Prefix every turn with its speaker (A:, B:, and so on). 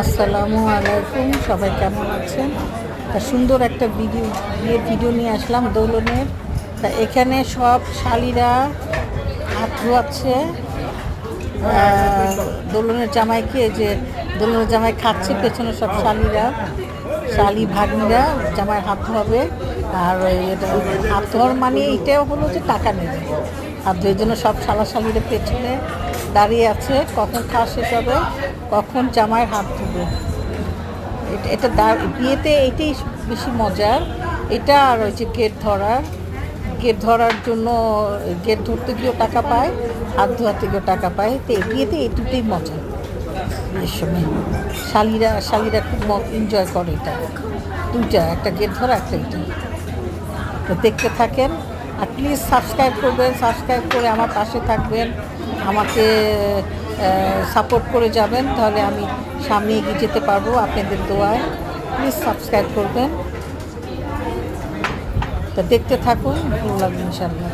A: আসসালামু আলাইকুম, সবাই কেমন আছেন? তা সুন্দর একটা ভিডিও বিয়ের ভিডিও নিয়ে আসলাম দোলনের। তা এখানে সব শালিরা হাত ধোয়াচ্ছে দোলনের জামাইকে যে দোলনের জামাই খাচ্ছে, পেছনে সব শালিরা, শালি ভাগ্নিরা, জামাই হাত ধোয়াবে। আর এটা হাত ধোয়ার মানে এইটাও হলো যে টাকা নেবে। আর ধোয়ার জন্য সব শালা শালিরা পেছনে দাঁড়িয়ে আছে, কখন খাওয়া শেষ হবে কখন জামায় হাত ধুবে। এটা- বিয়েতে এটাই বেশি মজার। এটা আর ওই যে গেট ধরার। গেট ধরার জন্য, গেট ধরতে গিয়েও টাকা পায়, হাত ধোয়াতে গিয়েও টাকা পায়। তো বিয়েতে এই দুটোই মজা। বিয়ের সময়। শালিরা শালিরা খুব এনজয় করে এটা। দুইটা, একটা গেট ধরা, একটা এটা তো দেখতে থাকেন। আর প্লিজ সাবস্ক্রাইব করবেন সাবস্ক্রাইব করে আমার পাশে থাকবেন, আমাকে সাপোর্ট করে যাবেন, তাহলে আমি সামনে এগিয়ে যেতে পারব আপনাদের দোয়ায়। প্লিজ সাবস্ক্রাইব করবেন। তো দেখতে থাকুন, ভালো লাগবে ইনশাল্লাহ